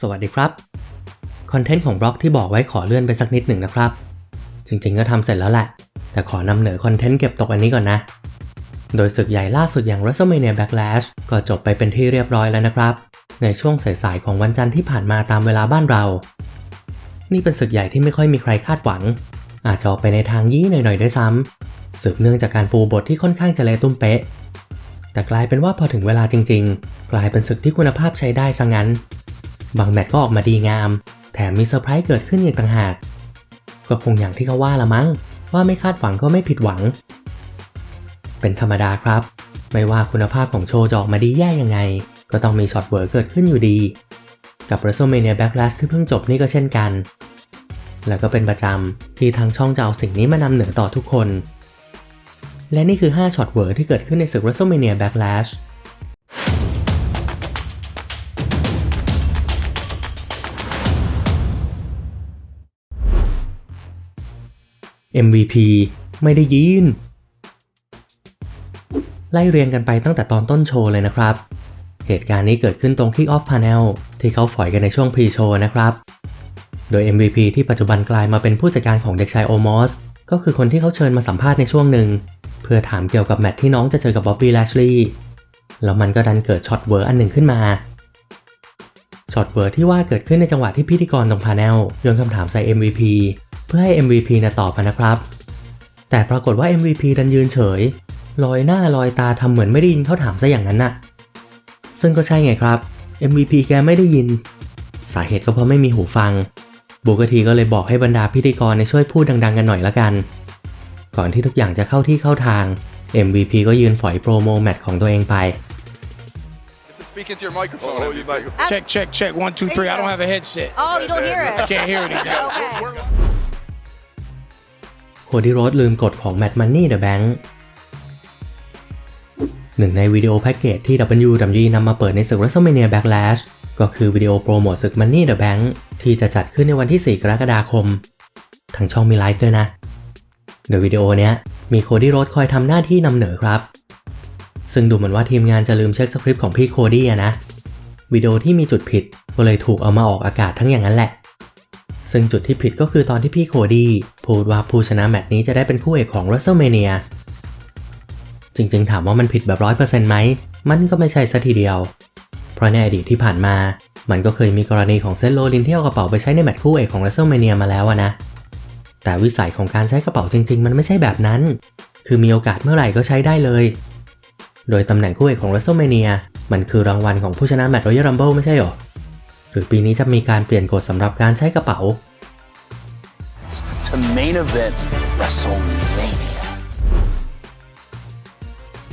สวัสดีครับ คอนเทนต์ของบล็อกที่บอกไว้ขอเลื่อนไปสักนิดหนึ่งนะครับ จริงๆก็ทำเสร็จแล้วแหละ แต่ขอนำเหนือคอนเทนต์เก็บตกอันนี้ก่อนนะ โดยศึกใหญ่ล่าสุดอย่าง WrestleMania Backlash ก็จบไปเป็นที่เรียบร้อยแล้วนะครับ ในช่วงสายๆของวันจันทร์ที่ผ่านมาตามเวลาบ้านเรา นี่เป็นศึกใหญ่ที่ไม่ค่อยมีใครคาดหวัง อาจจะออกไปในทางยี่หน่อยๆได้ซ้ำสืบเนื่องจากการปูบทที่ค่อนข้างจะเละตุ้มเป๊ะ แต่กลายเป็นว่าพอถึงเวลาจริง ๆ กลายเป็นศึกที่คุณภาพใช้ได้ซะงั้น บางแมตช์ก็ออกมาดีงาม แถมมีเซอร์ไพรส์เกิดขึ้นอีกต่างหาก ก็คงอย่างที่เขาว่าละมั้ง ว่าไม่คาดหวังก็ไม่ผิดหวัง เป็นธรรมดาครับ ไม่ว่าคุณภาพของโชว์จะออกมาดีแย่ยังไง ก็ต้องมีช็อตเวิร์กเกิดขึ้นอยู่ดี กับ WrestleMania Backlash ที่เพิ่งจบนี่ก็เช่นกัน แล้วก็เป็นประจำที่ทางช่องจะเอาสิ่งนี้มานำเหนือต่อทุกคน และนี่คือ 5ช็อตเวิร์กที่เกิดขึ้นในศึก WrestleMania Backlash MVP ไม่ได้ยิน ไล่เรียงกันไปตั้งแต่ตอนต้นโชว์เลยนะครับ เหตุการณ์นี้เกิดขึ้นตรง Kick Off Panel ที่เขาฝอยกันในช่วง Pre-Show นะครับ โดย MVP ที่ปัจจุบันกลายมาเป็นผู้จัดการของเด็กชายโอมอสก็คือคนที่เขาเชิญมาสัมภาษณ์ในช่วงหนึ่ง เพื่อถามเกี่ยวกับแมตที่น้องจะเจอกับบ๊อบบี้แลชลีย์แล้วมันก็ดันเกิดช็อตเวอร์อันหนึ่งขึ้นมาช็อตเวอร์ที่ว่าเกิดขึ้นในจังหวะที่พิธีกรตรงพาเนลโยนคำถามใส่ MVP เพื่อให้ MVP นะตอบมานะครับ แต่ปรากฏว่า MVP ดันยืนเฉย ลอยหน้าลอยตาทำเหมือนไม่ได้ยินเขาถามซะอย่างนั้นน่ะ ซึ่งก็ใช่ไงครับ MVP แกไม่ได้ยิน สาเหตุก็เพราะไม่มีหูฟัง บูกทีก็เลยบอกให้บรรดาพิธีกรในช่วยพูดดัง ๆ กันหน่อยละกัน ก่อนที่ทุกอย่างจะเข้าที่เข้าทาง MVP ก็ยืนฝอยโปรโมแมตช์ของตัวเองไป To speak into your microphone. Oh, your microphone. Check, check, check. One, two, There three. you I don't go. have a headset. Oh, you don't hear I it. can't hear anything. Okay. โคดี้โรสลืมกฎของ Mad Money the Bank หนึ่งในวิดีโอแพ็กเกจที่ WWE นำมาเปิดในศึก WrestleMania Backlash ก็คือวิดีโอโปรโมทศึก Money the Bank ที่จะจัดขึ้นในวันที่ 4 กรกฎาคม ทางช่องมีไลฟ์ด้วยนะ โดยวิดีโอเนี้ยมีโคดี้โรสคอยทำหน้าที่นำเหนือครับ ซึ่งดูเหมือนว่าทีมงานจะลืมเช็คสคริปต์ของพี่โคดี้นะ วิดีโอที่มีจุดผิดก็เลยถูกเอามาออกอากาศทั้งอย่างนั้นแหละ ซึ่งจุดที่ผิดก็คือตอนที่พี่โคดี้พูดว่าผู้ชนะแมตช์นี้จะได้เป็นคู่เอกของ WrestleMania จริงๆ ถามว่ามันผิดแบบร้อยเปอร์เซ็นต์ไหม มันก็ไม่ใช่ซะทีเดียว เพราะในอดีตที่ผ่านมา มันก็เคยมีกรณีของเซนโรลินที่เอากระเป๋าไปใช้ในแมตช์คู่เอกของ WrestleMania มาแล้วอะนะ แต่วิสัยของการใช้กระเป๋าจริง ๆ มันไม่ใช่แบบนั้น คือมีโอกาสเมื่อไหร่ก็ใช้ได้เลย โดยตำแหน่งคู่เอกของ WrestleMania มันคือรางวัลของผู้ชนะแมตช์ Royal Rumble ไม่ใช่หรอ รือปีนี้จะมีการเปลี่ยนกฎสำหรับการใช้กระเป๋า To main event WrestleMania.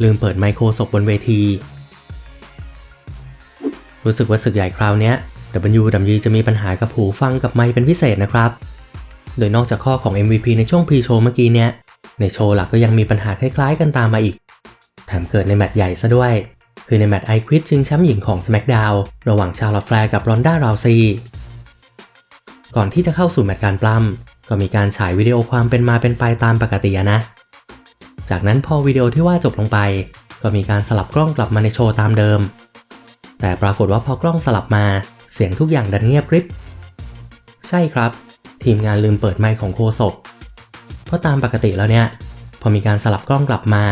ลืมเปิดไมโครศพบนเวที รู้สึกว่าศึกใหญ่คราวเนี้ย WWE จะมีปัญหากับหูฟังกับไมค์เป็นพิเศษนะครับ โดยนอกจากข้อของ MVP ในช่วงพรีโชว์เมื่อกี้เนี้ยในโชว์หลักก็ยังมีปัญหาคล้ายๆกันตามมาอีก แถมเกิดในแมตช์ใหญ่ซะด้วย คือในแมตช์ไอควิดชิงแชมป์หญิงของ SmackDown ระหว่างชาลอตแฟร์กับรอนด้าราวซีก่อนที่จะเข้าสู่แมตช์การปล้ำก็มีการฉายวิดีโอความเป็นมาเป็นไปตามปกตินะ จากนั้นพอวิดีโอที่ว่าจบลงไป ก็มีการสลับกล้องกลับมาในโชว์ตามเดิม แต่ปรากฏว่าพอกล้องสลับมาเสียงทุกอย่างดันเงียบกริบ ใช่ครับ ทีมงานลืมเปิดไมค์ของโคศกเพราะตามปกติแล้วเนี่ย พอมีการสลับกล้องกลับมา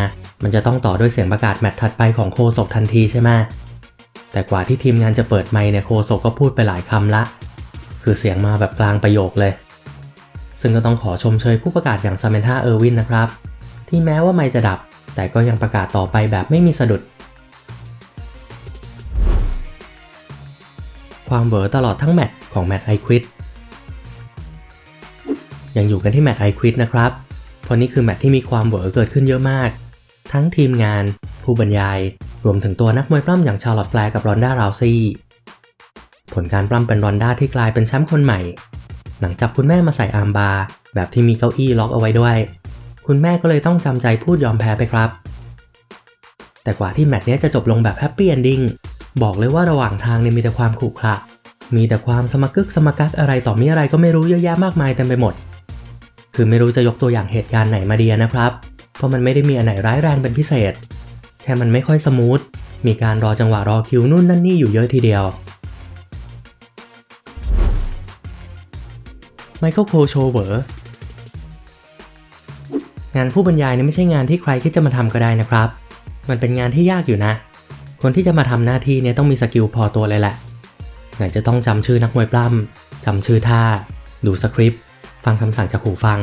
มันจะต้องต่อด้วยเสียงประกาศแมตช์ถัดไปของโคศกทันทีใช่ไหมแต่กว่าที่ทีมงานจะเปิดไมค์เนี่ยโคศกก็พูดไปหลายคำละ คือเสียงมาแบบกลางประโยคเลย ซึ่งก็ต้องขอชมเชยผู้ประกาศอย่างซาเมนธาเออร์วินนะครับ ที่แม้ว่าไม่จะดับ แต่ก็ยังประกาศต่อไปแบบไม่มีสะดุด ความเบอร์ตลอดทั้งแมตช์ของแมตช์ไอควิดยังอยู่กันที่แมตช์ไอควิดนะครับเพราะนี่คือแมตช์ที่มีความเบอร์เกิดขึ้นเยอะมาก ทั้งทีมงาน ผู้บรรยาย รวมถึงตัวนักมวยปล้ำอย่างชาร์ลอตแฟร์กับรอนด้าราวซี่ ผลการปล้ำเป็นรอนด้าที่กลายเป็นแชมป์คนใหม่ หลังจากคุณแม่มาใส่อาร์มบาร์แบบที่มีเก้าอี้ล็อกเอาไว้ด้วย คุณแม่ก็เลยต้องจำใจพูดยอมแพ้ไปครับ แต่กว่าที่แมตช์นี้จะจบลงแบบแฮปปี้เอนดิ้งบอกเลยว่าระหว่างทางเนี่ยมีแต่ความขรุขระมีแต่ความสมกึกสมกักอะไรต่อมีอะไรก็ไม่รู้เยอะแยะมากมายเต็มไปหมด คือไม่รู้จะยกตัวอย่างเหตุการณ์ไหนมาเดียนะครับ ราะมันไม่ได้มีอันไหนร้ายแรงเป็นพิเศษ แค่มันไม่ค่อยสมูท มีการรอจังหวะรอคิวนู่นนั่นนี่อยู่เยอะทีเดียวไมเคิลโคโชเวอร์งานผู้บรรยายเนี่ยไม่ใช่งานที่ใครที่จะมาทำก็ได้นะครับ มันเป็นงานที่ยากอยู่นะ คนที่จะมาทำหน้าที่เนี่ยต้องมีสกิลพอตัวเลยแหละ ไหนจะต้องจำชื่อนักมวยปล้ำจำชื่อท่า ดูสคริปต์ ฟังคำสั่งจากหูฟัง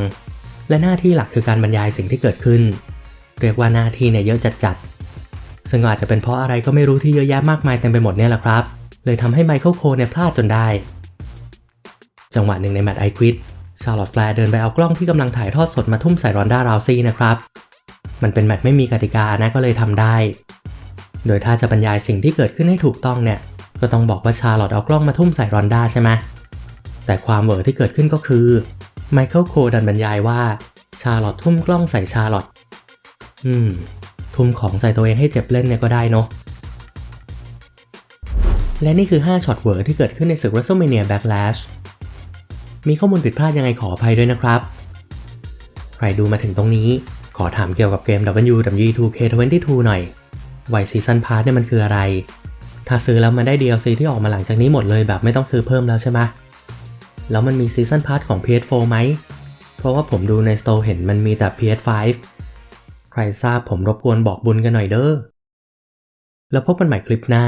และหน้าที่หลักคือการบรรยายสิ่งที่เกิดขึ้น เรียกว่าหน้าที่เนี่ยเยอะจัดๆซึ่งอาจจะเป็นเพราะอะไรก็ไม่รู้ที่เยอะแยะมากมายเต็มไปหมดเนี่ยแหละครับ เลยทำให้ไมเคิลโคเนี่ยพลาดจนได้ จังหวะหนึ่งในแมตช์ไอควิดชาร์ลอตแฟร์เดินไปเอากล้องที่กำลังถ่ายทอดสดมาทุ่มใส่รอนด้าราวซี่นะครับ มันเป็นแมตช์ไม่มีกติกานะก็เลยทำได้ โดยถ้าจะบรรยายสิ่งที่เกิดขึ้นให้ถูกต้องเนี่ย ก็ต้องบอกว่าชาร์ลอตเอากล้องมาทุ่มใส่รอนด้าใช่ไหมแต่ความเวอที่เกิดขึ้นก็คือ ไมเคิลโคดันบรรยายว่า ชาลอตทุ่มกล้องใส่ชาลอตอืม ทุ่มของใส่ตัวเองให้เจ็บเล่นเนี่ยก็ได้เนาะ และนี่คือ 5ช็อตเวอร์ที่เกิดขึ้นในศึก WrestleMania Backlash มีข้อมูลผิดพลาดยังไงขออภัยด้วยนะครับ ใครดูมาถึงตรงนี้ ขอถามเกี่ยวกับเกม WWE2K22 หน่อย ไวซีซันพาร์เนี่ยมันคืออะไร ถ้าซื้อแล้วมันได้ DLC ที่ออกมาหลังจากนี้หมดเลยแบบไม่ต้องซื้อเพิ่มแล้วใช่ไหม แล้วมันมีซีซันพาร์ทของ PS4 ไหม เพราะว่าผมดูในสโตร์เห็นมันมีแต่ PS5 ใครทราบผมรบกวนบอกบุญกันหน่อยเด้อ แล้วพบกันใหม่คลิปหน้า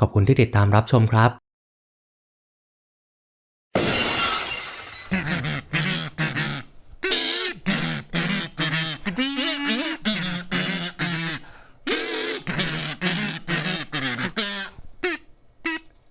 ขอบคุณที่ติดตามรับชมครับ